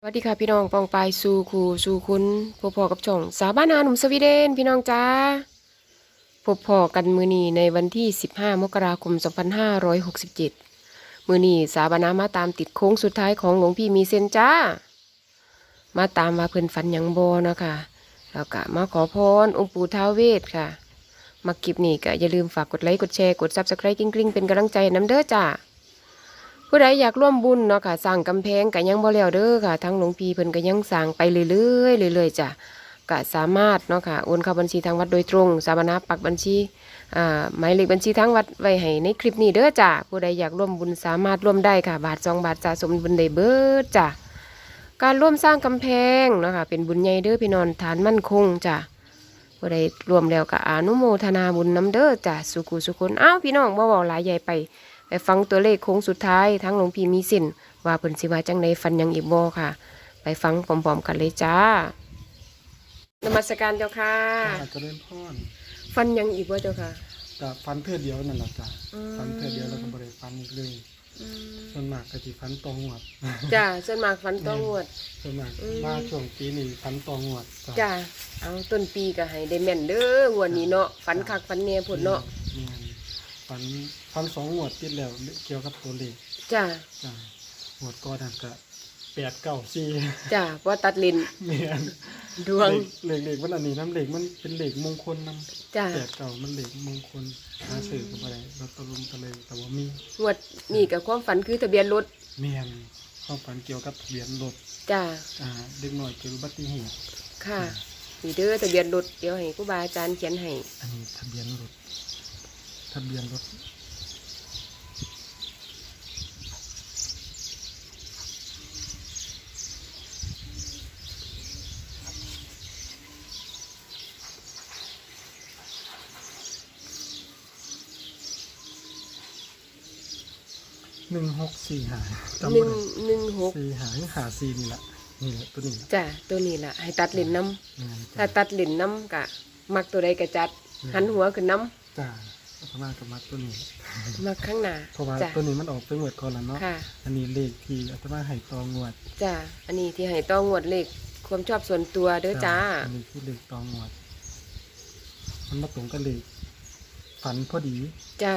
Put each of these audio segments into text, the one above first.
สวัสดีค่ะพี่น้องปองปายสู่ครูสู่คุณพบพอกับช่องสาวบ้านนาหนุ่มสวีเดน พี่น้องจ้าพบพอกันมือนีในวันที่ 15 มกราคม 2567 มือนีสาวบ้านนามาตามติดโค้งสุดท้ายของหลวงพี่มีเซนจ้า มาตามมาเพิ่อนฝันยังบอนะคะแล้วก็มาขอพรองค์ปู่ท้าวเวสค่ะ มาคลิปนี้ก็อย่าลืมฝากกดไลค์กดแชร์กดซับสไครต์กริ๊งๆเป็นกำลังใจน้ำเด้อจ้า ผู้ใดอยากร่วมบุญเนาะค่ะสร้างกำแพงก็ยังบ่แล้วเด้อค่ะ ทั้งหลวงพี่เพิ่นก็ยังสร้างไปเรื่อยๆเรื่อยๆจ้ะก็สามารถเนาะค่ะโอนเข้าบัญชีทางวัดโดยตรง สามณปักบัญชีอ่าหมายเลขบัญชีทางวัดไว้ให้ในคลิปนี้เด้อจ้ะผู้ใดอยากร่วมบุญสามารถร่วมได้ค่ะ บาทสองบาทจะสมบุญได้เบิดจ้ะการร่วมสร้างกำแพงเนาะค่ะเป็นบุญใหญ่เด้อพี่น้องฐานมั่นคงจ้ะผู้ใดรวมแล้วก็อนุโมทนาบุญน้ำเด้อจ้ะสุขุสุคนอ้าวพี่น้องบ่เว้าหลายใหญ่ไป ไปฟังตัวเลขโค้งสุดท้ายทั้งหลวงพี่มีสินว่าเพิ่นสิว่าจังใดฟันหยังอีกบ่ค่ะ ไปฟังพร้อมๆกันเลยจ้านมัสการเจ้าค่ะจ้าเจริญพรฟันหยังอีกบ่เจ้าค่ะกับฟันเพื่อเดียวนั่นแหละจ้ะอืมฟันเพื่อเดียวแล้วก็บริฟันอีกเลยส่วนมากก็สิฟันตองวดจ้าส่วนมากฟันต้องงวดส่วนมากอืมมาช่วงปีนี้ฟันตองวดจ้าเอาต้นปีก็ให้ได้แม่นเด้องวดนี้เนาะฟันคักฟันแน่พุ่นเนาะ แม่นฟันฟันสองงวดติดแล้วเกี่ยวกับตัวเลขจ้าจ้ะงวดก่อนนั่นก็แปดเก้าสี่จ้าเพราะตัดลิ้นเมียนดวงเลขเลขมันอันนี้น้ำเลขมันเป็นเลขมงคลนำจ้าแปดเก้ามันเลขมงคลหาสื่อกับอะไรเราตะลุมตะเลยแต่ว่ามีงวดนี้กับความฝันคือทะเบียนรถเมียนเข้าฝันเกี่ยวกับทะเบียนรถจ้าอ่าเด็กหน่อยเกิดอุบัติเหตุค่ะนี่เด้อทะเบียนรถเดี๋ยวให้ครูบาอาจารย์เขียนให้อันนี้ทะเบียนรถ ทะเบียนรถหนึ่งหกสี่หาจำหไม่นึ่งได้หนึ่งหกสี่หาหาสี่นี่แหละนี่แหละตัวนี้แหละจ้ะตัวนี้ล่ะ ให้ตัดเหรียญน้งานำจ้ะถ้าตัดเหรียญน้ำกะ มักตัวใดกะจัด หันหัวขึ้นน้จ้า พม่ากับมัดตัวนี้ำมักข้างหน้าเพราะว่าจ้ะตัวนี้มันออกไปหมดก่อนแล้วเนาะค่ะอันนี้เลขที่อาตมาให้ตองวดจ้ะอันนี้ที่ให้ต้องงวดเลขความชอบส่วนตัวเด้อจ้า อันนี้คือเลขตองวด มันมาตรงกับเลขฝันพอดีจ้า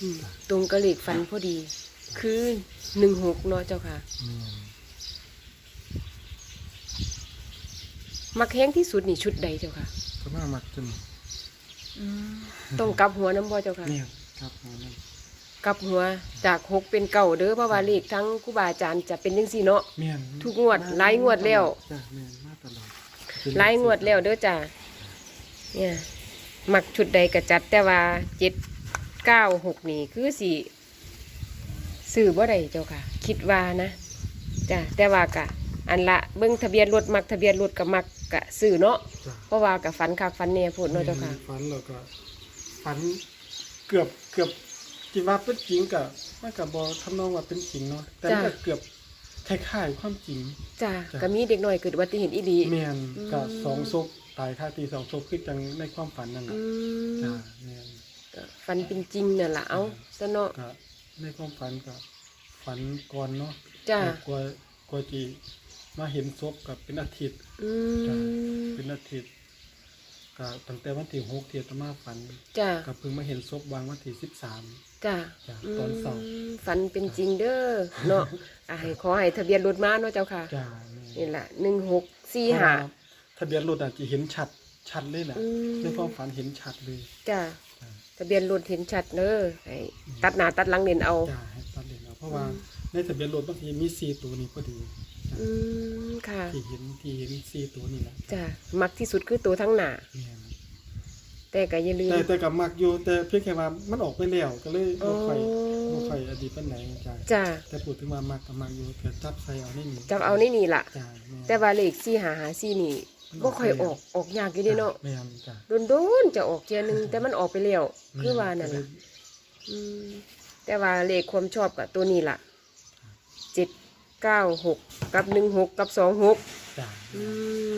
อืมตรงกระเลขฟันพอดี คือหนึ่งหกเนาะเจ้าค่ะ แม่นมักแห้งที่สุดนี่ชุดใดเจ้าค่ะพม่ามักจน ต้องกลับหัวน้ำบ่เจ้าค่ะเนี่ยครับเอานั่นกลับหัวจากหกเป็นเก่าเด้อเพราะว่าเลขทั้งครูบาอาจารย์จะเป็นจังซี่เนาะแม่นทุกงวดหลายงวดแล้ว จ้ะแม่นมาตลอดหลายงวดแล้วเด้อจ้าเนี่ยมักชุดใดก็จัดแต่ว่าเจ็ดเก้าหกนี่คือสี่ซื้อบ่ได้เจ้าค่ะ คิดว่านะจ้ะแต่ว่ากะ อันละเบิ่งทะเบียนรถมักทะเบียนรถกับมักกะซื้อเนาะจ้ะเพราะว่ากะฝันคักฝันเนี่ยพูดเนาะเจ้าค่ะ ฝันแล้วก็ฝันเกือบเกือบที่ว่าเป็นจริงกับมันกับบอทำนองว่าเป็นจริงเนาะแต่มันก็จ้ะ เกือบคล้ายๆความจริง จ้ะจ้ะ ก็มีเด็กน้อยเกิดอุบัติเหตุอีหลีแมนกับอืม สองศพตายค่าตีสองศพคือจังในความฝันนั่นแหละอืมจ้าแมนก็ฝันเป็นจริงน่ะล่ะเอาซะเนาะก็ในความฝันกับฝันก่อนเนาะจ้ะกลัวกลัวจี มาเห็นศพกับเป็นอาทิตย์อืจ้ะมเป็นอาทิตย์ก็ตั้งแต่วันที่หกเทียตมาฝันจ้ะก็เพิ่งมาเห็นศพวางวันที่สิบสาม จ้ะจ้ะตอนเช้ามฝันเป็นจริงเด้อเนาะอะให้ขอให้ทะเบียนรถมาเนาะเจ้าค่ะจ้าแม่นี่แหละหนึ่งหกสี่เพราะห้าว่าทะเบียนรถอาจจะเห็นชัดชัดเลยแหละอืม ในความฝันเห็นชัดเลย จ้ะจ้าทะเบียนรถเห็นชัดเด้อให้ตัดหน้าตัดหลังเน้นเอา จ้าให้ตัดเลยนะเพราะว่าในทะเบียนรถบางทีมีสี่ตัวนี้พอดี อืมค่ะที่เห็นที่เห็นสี่ตัวนี่แหละจ้ะมักที่สุดคือตัวทั้งหน้าแม่นแต่ก็อย่าลืมแต่แต่กับมักอยู่แต่เพียงแค่ว่ามันออกไปแล้วก็เลยอ๋บ่อค่อยบ่ค่อยอดีตปานไหนจ้าจ้ะแต่พูดถึงว่ามักกับมักอยู่แต่จับใส่เอานี่นี่จับเอานี่นี่ล่ะ จ้าม่นแต่ว่าเลขสี่หาหาสี่นี่บ่ค่อยออกออกยากอยู่เด้เนาะแม่นจ้าโดนๆจะออกเทียหนึงแต่มันออกไปแล้วคือว่านั่นล่ะ อืมแต่ว่าเลขความชอบกับตัวนี้ล่ะเจ็ด เก้าหกกับหนึ่งหกกับสองหกจ้าอื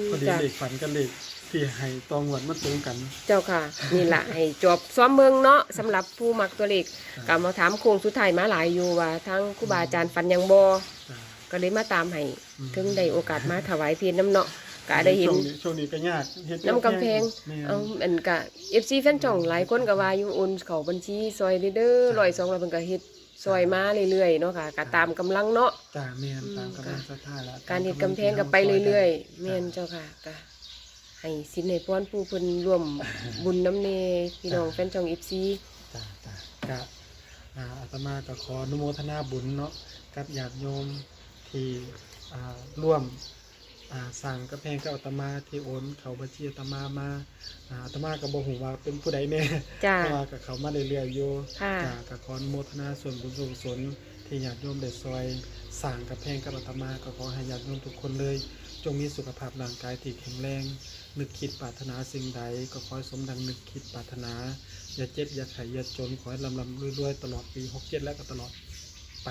มพอดีจ้ะเลขฝันกับเลขที่ให้ตองวดมันตรงกัน เจ้าค่ะ นี่ล่ะให้จบซ้อมเมืองเนาะสำหรับผู้มักตัวเลขจ้ะกลับมาถามโค้งสุดท้ายมาหลายอยู่ว่าทั้งครูบาอาจารย์ฟันยังบอจ้ะก็เลยมาตามให้อืมถึงได้โอกาสมาถวายเพลน้ำเนาะก็ได้เห็น ช่วงช่วงนี้ก็ยากเฮ็ดน้ำกำแพง แม่น เอาอันกะ FC แฟนช่องหลายคนก็ว่าอยู่โอนเข้าบัญชีซอยเด้อร้อยสองร้อยเพิ่นก็เฮ็ด ซอยมาเรื่อยๆเนาะค่ะก็ตามกำลังเนาะ จ้าแม่นอืมตามกำลังศรัทธาแล้วการเฮ็ดกำแพงก็ไปเรื่อยๆแม่นเจ้าค่ะก็ให้สินให้พรผู้เพิ่นร่วมบุญน้ำเนพี่น้องแฟนช่อง FC จ้าจ้าก็อ่าอาตมาก็ขออนุโมทนาบุญเนาะกับญาติโยมที่อ่าร่วมอ่า สั่งกำแพงกับอาตมาที่โอนเขาบัญชีอาตมามาอ่าอาตมาก็บ่ฮู้ว่าเป็นผู้ใดแน่จ้าเพราะว่ากับเขามาเรื่อยๆอยู่ค่ะจ้าก็ขออนุโมทนาส่วนบุญส่วนกุศลที่ญาติโยมได้ซอยสั่งกำแพงกับอาตมาก็ขอให้ญาติโยมทุกคนเลย จงมีสุขภาพร่างกายที่แข็งแรงนึกคิดปรารถนาสิ่งใด ก็ขอให้สมดังนึกคิดปรารถนา อย่าเจ็บอย่าไข้อย่าจนขอให้ลำลำรวยๆตลอดปี67และก็ตลอดไป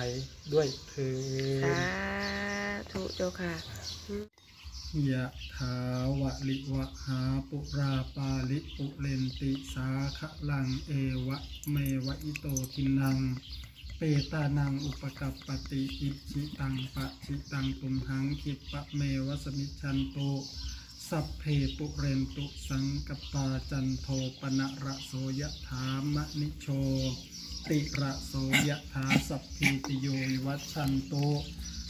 ด้วยเธอสาธุเจ้าค่ะ ยะถาวะลิวะหาปุราปาลิปุเรนติสาขลังเอวะเมวะอิโตทินัง เปตานังอุปกัปปติอิชิตังปะชิตังตุมหังคิปะเมวะสมิชันโตสัพเพปุเรนตุสังกปาจันโทปนะระโสยถามะนิโช ติระโสยถาสัพพีติโยวัชชันโต